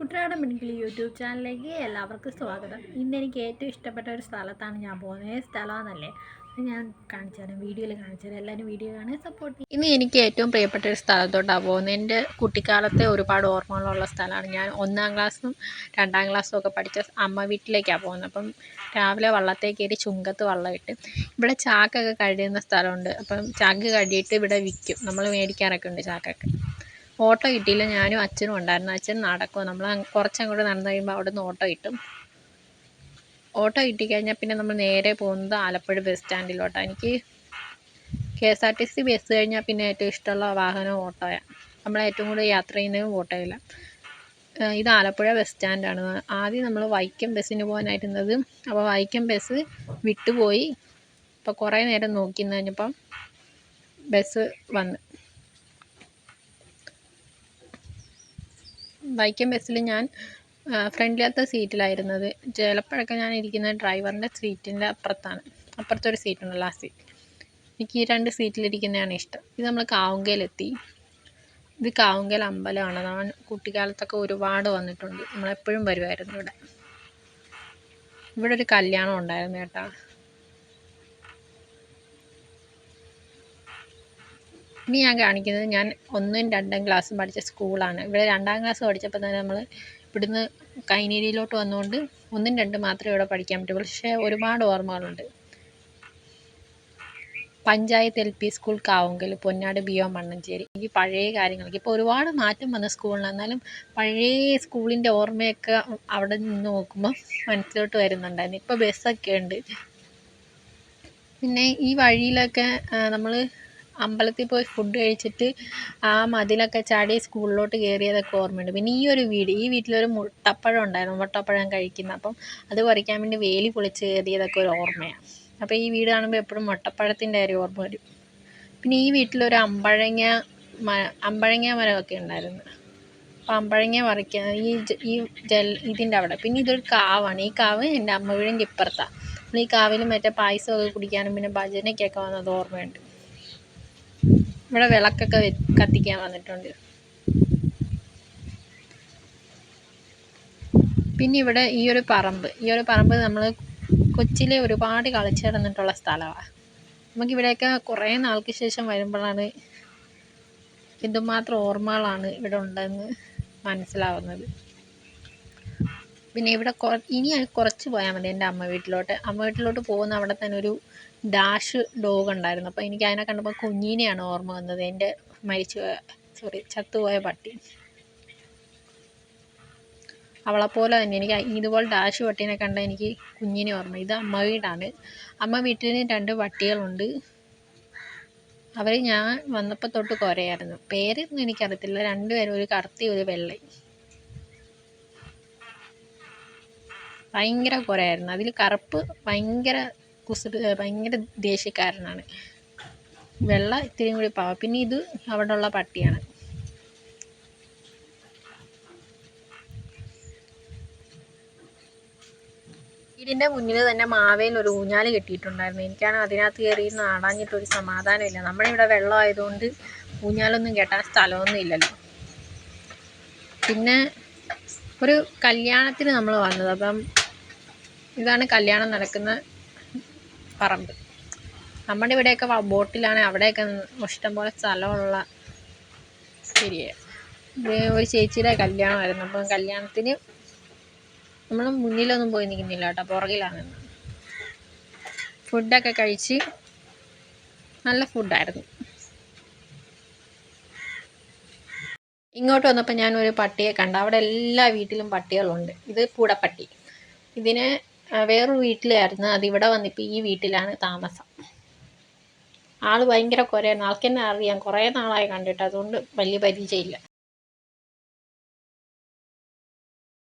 കുട്ടനാടൻ പെൺകിളി യൂട്യൂബ് ചാനലിലേക്ക് എല്ലാവർക്കും സ്വാഗതം. ഇന്ന് എനിക്ക് ഏറ്റവും ഇഷ്ടപ്പെട്ട ഒരു സ്ഥലത്താണ് ഞാൻ പോകുന്നത്. സ്ഥലമാണെന്നല്ലേ അത് ഞാൻ കാണിച്ചു തരാം. വീഡിയോയിൽ കാണിച്ചു തരാം. എല്ലാവരും വീഡിയോ കാണാൻ സപ്പോർട്ട് ഇന്ന് എനിക്ക് ഏറ്റവും പ്രിയപ്പെട്ട ഒരു സ്ഥലത്തോട്ടാണ് പോകുന്നത്. എന്റെ കുട്ടിക്കാലത്തെ ഒരുപാട് ഓർമ്മകളുള്ള സ്ഥലമാണ്. ഞാൻ ഒന്നാം ക്ലാസ്സും രണ്ടാം ക്ലാസ്സും ഒക്കെ പഠിച്ച അമ്മ വീട്ടിലേക്കാണ് പോകുന്നത്. അപ്പം രാവിലെ വള്ളത്തേക്ക് കയറി ചുങ്കത്ത് വള്ളം ഇട്ട് ഇവിടെ ചാക്കൊക്കെ കഴിയുന്ന സ്ഥലമുണ്ട്. അപ്പം ചാക്ക് കഴിയിട്ട് ഇവിടെ വിൽക്കും. നമ്മൾ മേടിക്കാറൊക്കെ ഉണ്ട് ചാക്കൊക്കെ. ഓട്ടോ കിട്ടിയില്ല. ഞാനും അച്ഛനും ഉണ്ടായിരുന്നു. അച്ഛൻ നടക്കും നമ്മൾ കുറച്ചങ്ങോട്ട് നടന്നു കഴിയുമ്പോൾ അവിടെ നിന്ന് ഓട്ടോ കിട്ടും. ഓട്ടോ കിട്ടിക്കഴിഞ്ഞാൽ പിന്നെ നമ്മൾ നേരെ പോകുന്നത് ആലപ്പുഴ ബസ് സ്റ്റാൻഡിലോട്ടാണ് എനിക്ക് K S R T C bus കഴിഞ്ഞാൽ പിന്നെ ഏറ്റവും ഇഷ്ടമുള്ള വാഹനം ഓട്ടോയാണ് നമ്മൾ ഏറ്റവും കൂടുതൽ യാത്ര ചെയ്യുന്നതും ഓട്ടോയില്ല ഇത് ആലപ്പുഴ ബസ് സ്റ്റാൻഡാണ്. ആദ്യം നമ്മൾ വൈക്കം ബസ്സിന് പോകാനായിരുന്നത്. അപ്പോൾ വൈക്കം ബസ് വിട്ടുപോയി. അപ്പോൾ കുറേ നേരം നോക്കി കഴിഞ്ഞപ്പം ബസ് വന്ന് വൈക്കം ബസ്സിൽ ഞാൻ ഫ്രണ്ടിലത്തെ സീറ്റിലായിരുന്നത്. ചിലപ്പോഴൊക്കെ ഞാൻ ഇരിക്കുന്നത് ഡ്രൈവറിന്റെ സീറ്റിന്റെ അപ്പുറത്താണ്. അപ്പുറത്തൊരു സീറ്റുണ്ടല്ലോ ആ സീറ്റ് എനിക്ക് ഈ രണ്ട് സീറ്റിലിരിക്കുന്നതാണ് ഇഷ്ടം. ഇത് നമ്മൾ കാവുങ്കയിലെത്തി. ഇത് കാവുങ്കൽ അമ്പലമാണ്. ഞാൻ കുട്ടിക്കാലത്തൊക്കെ ഒരുപാട് വന്നിട്ടുണ്ട്. നമ്മളെപ്പോഴും വരുമായിരുന്നു ഇവിടെ. ഇവിടെ ഒരു കല്യാണം ഉണ്ടായിരുന്നു കേട്ടോ. ഇനി ഞാൻ കാണിക്കുന്നത് ഞാൻ ഒന്നും രണ്ടാം ക്ലാസ്സും പഠിച്ച സ്കൂളാണ്. ഇവിടെ രണ്ടാം ക്ലാസ് പഠിച്ചപ്പോൾ തന്നെ നമ്മൾ ഇവിടുന്ന് കൈനേരിയിലോട്ട് വന്നുകൊണ്ട് ഒന്നും രണ്ടും മാത്രമേ ഇവിടെ പഠിക്കാൻ പറ്റുള്ളൂ പക്ഷേ ഒരുപാട് ഓർമ്മകളുണ്ട്. Panchayat L P school Kavungal Ponnad B O Mannancherry എനിക്ക് പഴയ കാര്യങ്ങളൊക്കെ. ഇപ്പോൾ ഒരുപാട് മാറ്റം വന്ന സ്കൂളിന് എന്നാലും പഴയ സ്കൂളിന്റെ ഓർമ്മയൊക്കെ അവിടെ നിന്ന് നോക്കുമ്പോൾ മനസ്സിലോട്ട് വരുന്നുണ്ടായിരുന്നു. ഇപ്പോൾ ബസ്സൊക്കെ ഉണ്ട്. പിന്നെ ഈ വഴിയിലൊക്കെ നമ്മൾ അമ്പലത്തിൽ പോയി ഫുഡ് കഴിച്ചിട്ട് ആ മതിലൊക്കെ ചാടി സ്കൂളിലോട്ട് കയറിയതൊക്കെ ഓർമ്മയുണ്ട്. പിന്നെ ഈ ഒരു വീട് ഈ വീട്ടിലൊരു മുട്ടപ്പഴം ഉണ്ടായിരുന്നു മുട്ടപ്പഴം കഴിക്കുന്ന. അപ്പം അത് പറിക്കാൻ വേണ്ടി വേലി പൊളിച്ച് കയറിയതൊക്കെ ഒരു ഓർമ്മയാണ് അപ്പോൾ ഈ വീട് കാണുമ്പോൾ എപ്പോഴും മുട്ടപ്പഴത്തിന്റെ കാര്യം ഓർമ്മ വരും. പിന്നെ ഈ വീട്ടിലൊരു അമ്പഴങ്ങ മ അമ്പഴങ്ങ മരമൊക്കെ ഉണ്ടായിരുന്നു. അപ്പോൾ അമ്പഴങ്ങ പറിക്കാൻ ഈ ഈ ജൽ ഇതിന്റെ അവിടെ. പിന്നെ ഇതൊരു കാവാണ്. ഈ കാവ് എന്റെ അമ്മ വീടിന്റെ ഇപ്പുറത്താണ് ഈ കാവിൽ മറ്റേ പായസമൊക്കെ കുടിക്കാനും പിന്നെ ഭജനയ്ക്കൊക്കെ വന്നത് ഓർമ്മയുണ്ട്. ഇവിടെ വിളക്കൊക്കെ കത്തിക്കാൻ വന്നിട്ടുണ്ട്. പിന്നെ ഇവിടെ ഈ ഒരു പറമ്പ്. ഈ ഒരു പറമ്പ് നമ്മൾ കൊച്ചിയിലെ ഒരുപാട് കളിച്ചു കിടന്നിട്ടുള്ള സ്ഥലമാണ് നമുക്കിവിടെയൊക്കെ കുറേ നാൾക്ക് ശേഷം വരുമ്പോഴാണ് എന്തുമാത്രം ഓർമ്മകളാണ് ഇവിടെ ഉണ്ടെന്ന് മനസ്സിലാവുന്നത്. പിന്നെ ഇവിടെ ഇനി കുറച്ച് പോയാൽ മതി എന്റെ അമ്മ വീട്ടിലോട്ട്. അമ്മ വീട്ടിലോട്ട് പോകുന്ന അവിടെ തന്നെ ഒരു ഡാഷ് ഡോഗ് ഉണ്ടായിരുന്നു. അപ്പോൾ എനിക്ക് അതിനെ കണ്ടപ്പോൾ കുഞ്ഞിനെയാണ് ഓർമ്മ വന്നത്. എന്റെ മരിച്ചു സോറി ചത്തുപോയ പട്ടി. അവളെപ്പോലെ തന്നെ എനിക്ക് ഇതുപോലെ ഡാഷ് പട്ടീനെ കണ്ട എനിക്ക് കുഞ്ഞിനെ ഓർമ്മ. ഇത് അമ്മ വീടാണ്. അമ്മ വീട്ടിൽ രണ്ട് പട്ടികളുണ്ട്. അവർ ഞാൻ വന്നപ്പോൾ തൊട്ട് കുറയായിരുന്നു പേരൊന്നും എനിക്കറിയത്തില്ല. രണ്ടുപേരും ഒരു കറുത്തി ഒരു വെള്ളയും. ഭയങ്കര കുറയായിരുന്നു അതിൽ കറുപ്പ് ഭയങ്കര കുസൃതി ഭയങ്കര ദേഷ്യക്കാരനാണ്. വെള്ള ഇത്തിരിയും കൂടി പാവ പിന്നെ ഇത് അവിടെ ഉള്ള പട്ടിയാണ്. വീടിന്റെ മുന്നിൽ തന്നെ മാവേൽ ഒരു ഊഞ്ഞാൽ കെട്ടിയിട്ടുണ്ടായിരുന്നു. എനിക്കാണ് അതിനകത്ത് കയറി നാടാഞ്ഞിട്ടൊരു സമാധാനമില്ല നമ്മുടെ ഇവിടെ വെള്ളം ആയതുകൊണ്ട് ഊഞ്ഞാലൊന്നും കെട്ടാൻ സ്ഥലമൊന്നും ഇല്ലല്ലോ. പിന്നെ ഒരു കല്യാണത്തിന് നമ്മൾ വന്നത്. അപ്പം ഇതാണ് കല്യാണം നടക്കുന്ന പറമ്പ്. നമ്മുടെ ഇവിടെയൊക്കെ ബോട്ടിലാണ്. അവിടെയൊക്കെ ഇഷ്ടംപോലെ സ്ഥലമുള്ള ഏരിയ ഒരു ചേച്ചിയുടെ കല്യാണമായിരുന്നു. അപ്പം കല്യാണത്തിന് നമ്മൾ മുന്നിലൊന്നും പോയി നിൽക്കുന്നില്ല കേട്ടോ. പുറകിലാണ്. ഫുഡൊക്കെ കഴിച്ച് നല്ല ഫുഡായിരുന്നു. ഇങ്ങോട്ട് വന്നപ്പോൾ ഞാനൊരു പട്ടിയെ കണ്ട. അവിടെ എല്ലാ വീട്ടിലും പട്ടികളുണ്ട്. ഇത് പൂടപ്പട്ടി. ഇതിനെ വേറൊരു വീട്ടിലായിരുന്നു. അതിവിടെ വന്നിപ്പോൾ ഈ വീട്ടിലാണ് താമസം. ആൾ ഭയങ്കര കുറേ ആൾക്ക് തന്നെ അറിയാം. കുറേ നാളായി കണ്ടിട്ട്. അതുകൊണ്ട് വലിയ പരിചയമില്ല.